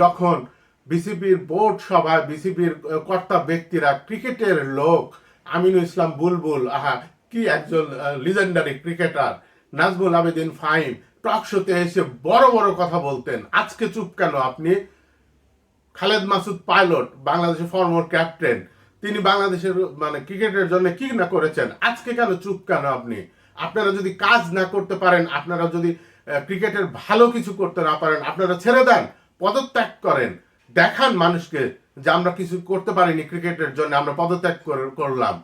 যখন বিসিবির বোর্ড সভায় বিসিবির কর্তা ব্যক্তিরা ক্রিকেটের লোক, আমিনুল ইসলাম বুলবুল, আহা, কি একজন legendary cricketer Nazmul Abedin Fahim talk শোতে এসে বড় বড় কথা বলতেন। আজকে চুপ কেন আপনি? খালেদ মাসুদ পাইলট, বাংলাদেশের ফরমার ক্যাপ্টেন তিনি বাংলাদেশের মানে ক্রিকেটের জন্য কি না করেছেন? আজকে কেন চুপ কেন আপনি? আপনারা যদি কাজ না করতে পারেন, আপনারা যদি ক্রিকেটের ভালো কিছু করতে না পারেন, আপনারা ছেড়ে দেন। পদত্যাগ করেন। দেখান মানুষকে যে আমরা কিছু করতে পারিনি ক্রিকেটের জন্য, আমরা পদত্যাগ করলাম।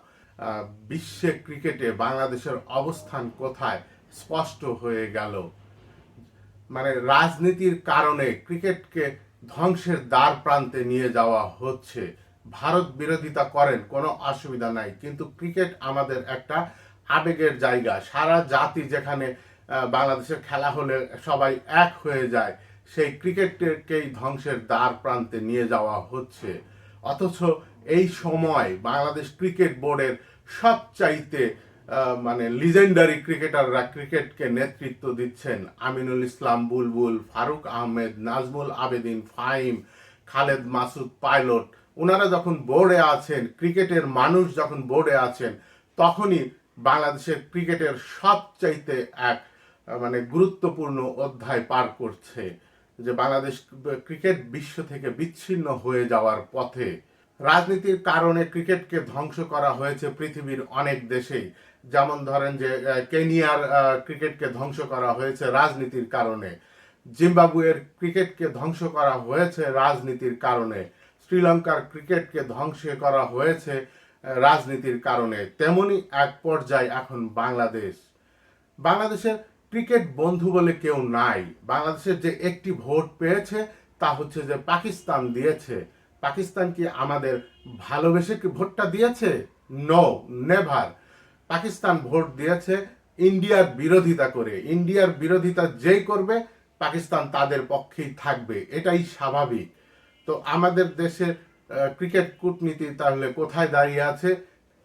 বিশ্বে ক্রিকেটে বাংলাদেশের অবস্থান কোথায় স্পষ্ট হয়ে গেল। মানে রাজনীতির কারণে ক্রিকেটকে ধ্বংসের দ্বার প্রান্তে নিয়ে যাওয়া হচ্ছে। ভারত বিরোধিতা করেন, কোনো অসুবিধা নাই। কিন্তু ক্রিকেট আমাদের একটা আবেগের জায়গা। সারা জাতি যেখানে বাংলাদেশের খেলা হলে সবাই এক হয়ে যায়। সেই ক্রিকেটকেই ধ্বংসের দ্বার প্রান্তে নিয়ে যাওয়া হচ্ছে। অথচ এই সময় বাংলাদেশ ক্রিকেট বোর্ডের সবচাইতে মানে লিজেন্ডারি ক্রিকেটাররা ক্রিকেটকে নেতৃত্ব দিচ্ছেন আমিনুল ইসলাম, বুলবুল ফারুক আহমেদ, নাজমুল আবেদিন ফাইম খালেদ মাসুদ পাইলট। ওনারা যখন বোর্ডে আছেন, ক্রিকেটের মানুষ যখন বোর্ডে আছেন, তখনই বাংলাদেশের ক্রিকেটের সবচাইতে এক মানে গুরুত্বপূর্ণ অধ্যায় পার করছে। যে বাংলাদেশ ক্রিকেট বিশ্ব থেকে বিচ্ছিন্ন হয়ে যাওয়ার পথে রাজনীতির কারণে ক্রিকেটকে ধ্বংস করা হয়েছে পৃথিবীর অনেক দেশেই। যেমন ধরেন যে কেনিয়ার ক্রিকেটকে ধ্বংস করা হয়েছে রাজনীতির কারণে। জিম্বাবুয়ের ক্রিকেটকে ধ্বংস করা হয়েছে রাজনীতির কারণে। শ্রীলঙ্কার ক্রিকেটকে ধ্বংস করা হয়েছে রাজনীতির কারণে। তেমনি এক পর্যায়ে এখন বাংলাদেশ। বাংলাদেশের ক্রিকেট বন্ধু বলে কেউ নাই। বাংলাদেশের যে একটি ভোট পেয়েছে, তা হচ্ছে যে পাকিস্তান দিয়েছে। পাকিস্তান কি আমাদের ভালোবেসে কি ভোটটা দিয়েছে? নো নেভার পাকিস্তান ভোট দিয়েছে ইন্ডিয়ার বিরোধিতা করে। ইন্ডিয়ার বিরোধিতা যেই করবে, পাকিস্তান তাদের পক্ষেই থাকবে। এটাই স্বাভাবিক। তো আমাদের দেশের ক্রিকেট কূটনীতি তাহলে কোথায় দাঁড়িয়ে আছে?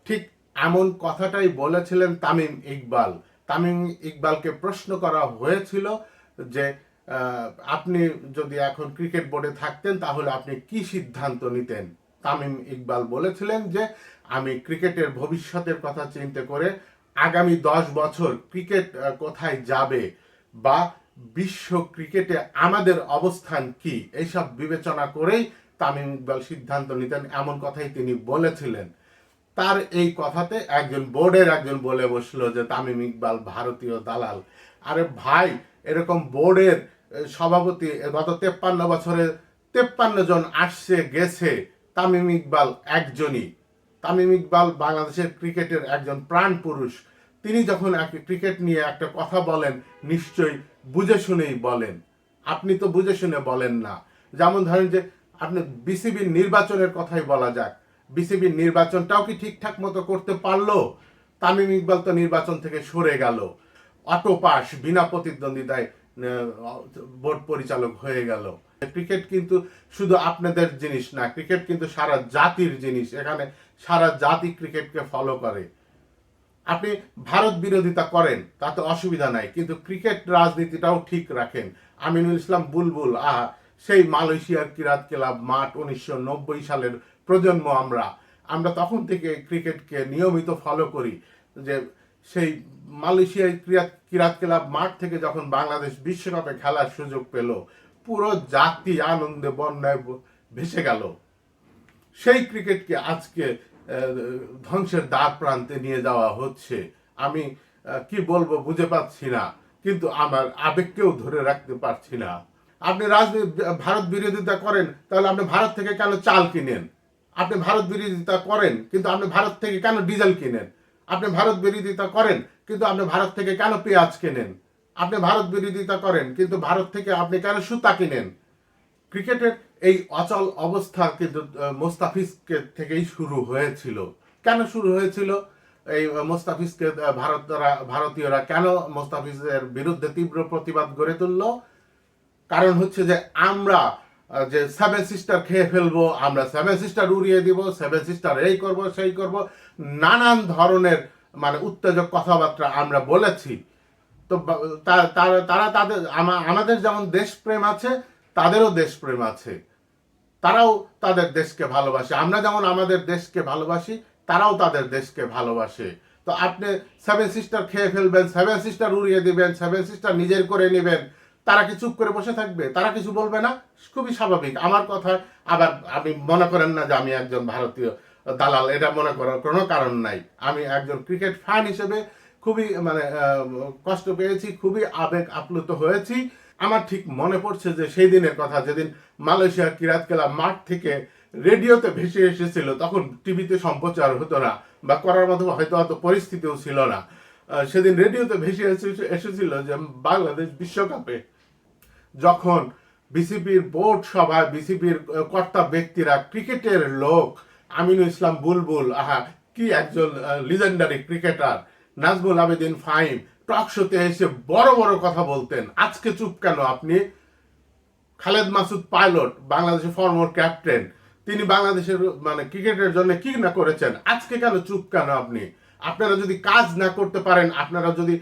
ঠিক এমন কথাটাই বলেছিলেন তামিম ইকবাল। তামিম ইকবালকে প্রশ্ন করা হয়েছিল যে আপনি যদি এখন ক্রিকেট বোর্ডে থাকতেন, তাহলে আপনি কি সিদ্ধান্ত নিতেন? তামিম ইকবাল বলেছিলেন যে, আমি ক্রিকেটের ভবিষ্যতের কথা চিন্তা করে আগামী দশ বছর ক্রিকেট কোথায় যাবে বা বিশ্ব ক্রিকেটে আমাদের অবস্থান কি? এইসব বিবেচনা করেই তামিম ইকবাল সিদ্ধান্ত নিতেন, এমন কথাই তিনি বলেছিলেন। তার এই কথাতে একজন বোর্ডের একজন বলে বসল যে তামিম ইকবাল ভারতীয় দালাল। আরে ভাই, এরকম বোর্ডের সভাপতি গত তেপ্পান্ন বছরে তেপ্পান্ন জন আসছে, গেছে, তামিম ইকবাল একজনই। তামিম ইকবাল বাংলাদেশের ক্রিকেটের একজন প্রাণ পুরুষ। তিনি যখন ক্রিকেট নিয়ে একটা কথা বলেন, নিশ্চয়ই বুঝে শুনেই বলেন। আপনি তো বুঝে শুনে বলেন না। যেমন ধরেন যে, আপনি বিসিবির নির্বাচনের কথাই বলা যাক। বিসিবির নির্বাচনটাও কি ঠিকঠাক মতো করতে পারল? তামিম ইকবাল তো নির্বাচন থেকে সরে গেল। অটো পাস বিনা প্রতিদ্বন্দ্বিতায় বোর্ড পরিচালক হয়ে গেল। ক্রিকেট কিন্তু শুধু আপনাদের জিনিস না, ক্রিকেট কিন্তু সারা জাতির জিনিস। এখানে সারা জাতি ক্রিকেটকে ফলো করে। আপনি ভারত বিরোধিতা করেন, তাতে অসুবিধা নাই, কিন্তু ক্রিকেট রাজনীতিটাও ঠিক রাখেন। আমিনুল ইসলাম বুলবুল, আহ, সেই মালয়েশিয়ার কিরাত ক্লাব মাঠ উনিশশো নব্বই সালের প্রজন্ম আমরা। আমরা তখন থেকে ক্রিকেটকে নিয়মিত ফলো করি যে সেই মালয়েশিয়ায় কিরাত কিরাত ক্লাব মাঠ থেকে যখন বাংলাদেশ বিশ্বকাপে খেলার সুযোগ পেল, পুরো জাতি আনন্দে বন্যায় ভেসে গেল। সেই ক্রিকেটকে আজকে ধ্বংসের দ্বার প্রান্তে নিয়ে যাওয়া হচ্ছে। আমি কি বলব বুঝে পাচ্ছি না, কিন্তু আমার আবেগকেও ধরে রাখতে পারছি না। আপনি রাজনীতি, ভারত বিরোধিতা করেন, তাহলে আপনি ভারত থেকে কেন চাল কিনেন? আপনি ভারত বিরোধিতা করেন, কিন্তু আপনি ভারত থেকে কেন ডিজেল কিনেন? আপনি ভারত বিরোধিতা করেন, কিন্তু আপনি ভারত থেকে কেন পেঁয়াজ কেনেন? আপনি ভারত বিরোধিতা করেন, কিন্তু ভারত থেকে আপনি কেন সুতা কিনেন? ক্রিকেটের এই অচল অবস্থা কিন্তু মোস্তাফিজকে থেকেই শুরু হয়েছিল। কেন শুরু হয়েছিল? এই মোস্তাফিজকে ভারতরা, ভারতীয়রা কেন মোস্তাফিজের বিরুদ্ধে তীব্র প্রতিবাদ গড়ে তুললো? কারণ হচ্ছে যে আমরা যে সেভেন সিস্টার খেয়ে ফেলব, আমরা সেভেন সিস্টার উড়িয়ে দিব সেভেন সিস্টার এই করব, সেই করব। নানান ধরনের মানে উত্তেজক কথাবার্তা আমরা বলেছি। তো তারা তাদের আমাদের যেমন দেশপ্রেম আছে, তাদেরও দেশপ্রেম আছে। তারাও তাদের দেশকে ভালোবাসে। আমরা যেমন আমাদের দেশকে ভালোবাসি, তারাও তাদের দেশকে ভালোবাসে। তো আপনি সেভেন সিস্টার খেয়ে ফেলবেন সেভেন সিস্টার উড়িয়ে দিবেন সেভেন সিস্টার নিজের করে নেবেন। তারা কি চুপ করে বসে থাকবে? তারা কিছু বলবে না? খুবই স্বাভাবিক। আমার কথা আবার আপনি মনে করেন না যে আমি একজন ভারতীয় দালাল, এটা মনে করার কোনো কারণ নাই। আমি একজন ক্রিকেট ফ্যান হিসেবে খুবই মানে কষ্ট পেয়েছি, খুবই আবেগ আপ্লুত হয়েছি। আমার ঠিক মনে পড়ছে যে সেই দিনের কথা, যেদিন মালয়েশিয়া কিরাত খেলা মাঠ থেকে রেডিওতে ভেসে এসেছিল, তখন টিভিতে সম্প্রচার হতো না বা করার মতো হয়তো অত পরিস্থিতিও ছিল না। সেদিন রেডিওতে ভেসে এসে- এসেছিল যে বাংলাদেশ বিশ্বকাপে যখন বিসিবির বোর্ড সভায় বিসিবির কর্তা ব্যক্তিরা ক্রিকেটের লোক, আমিনুল ইসলাম বুলবুল, আহা, কি একজন legendary cricketer Nazmul Abedin Fahim talk শোতে এসে বড় বড় কথা বলতেন। আজকে চুপ কেন আপনি? খালেদ মাসুদ পাইলট বাংলাদেশের ফর্মার ক্যাপ্টেন তিনি বাংলাদেশের মানে ক্রিকেটের জন্য কি না করেছেন? আজকে কেন চুপ কেন আপনি? আপনারা যদি কাজ না করতে পারেন, আপনারা যদি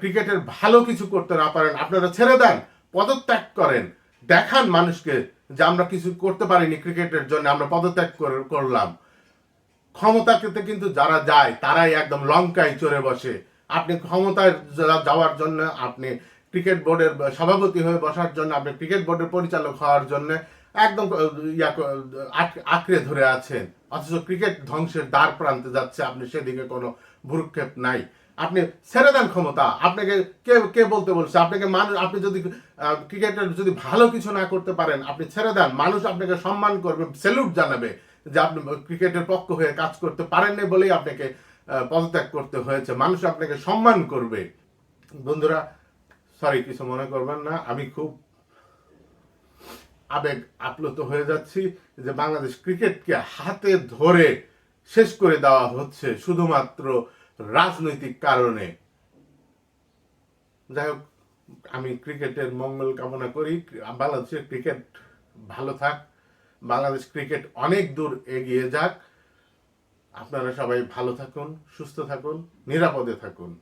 ক্রিকেটের ভালো কিছু করতে না পারেন, আপনারা ছেড়ে দেন। পদত্যাগ করেন। দেখান মানুষকে যে আমরা কিছু করতে পারিনি ক্রিকেটের জন্য, আমরা পদত্যাগ করলাম। ক্ষমতাকে কিন্তু যারা যায়, তারাই একদম লঙ্কায় চড়ে বসে। আপনি ক্ষমতায় যাওয়ার জন্য, আপনি ক্রিকেট বোর্ডের সভাপতি হয়ে বসার জন্য, আপনি ক্রিকেট বোর্ডের পরিচালক হওয়ার জন্য একদম আঁকড়ে ধরে আছেন। অথচ ক্রিকেট ধ্বংসের দ্বার প্রান্তে যাচ্ছে, আপনি সেদিকে কোনো ভুরুক্ষেপ নাই। আপনি ছেড়ে দেন ক্ষমতা। আপনাকে কে কে বলতে বলছে? আপনাকে মানুষ, আপনি যদি ক্রিকেটের যদি ভালো কিছু না করতে পারেন, আপনি ছেড়ে দেন। মানুষ আপনাকে সম্মান করবে স্যালুট জানাবে যে আপনি ক্রিকেটের পক্ষ হয়ে কাজ করতে পারেন পারেননি বলেই আপনাকে পদত্যাগ করতে হয়েছে। মানুষ আপনাকে সম্মান করবে। বন্ধুরা সরি কিছু মনে করবেন না। আমি খুব আবেগ আপ্লুত হয়ে যাচ্ছি যে বাংলাদেশ ক্রিকেটকে হাতে ধরে শেষ করে দেওয়া হচ্ছে। শুধুমাত্র রাজনৈতিক কারণে। যাই হোক, আমি ক্রিকেটের মঙ্গল কামনা করি। বাংলাদেশের ক্রিকেট ভালো থাক। বাংলাদেশ ক্রিকেট অনেক দূর এগিয়ে যাক। আপনারা সবাই ভালো থাকুন, সুস্থ থাকুন, নিরাপদে থাকুন।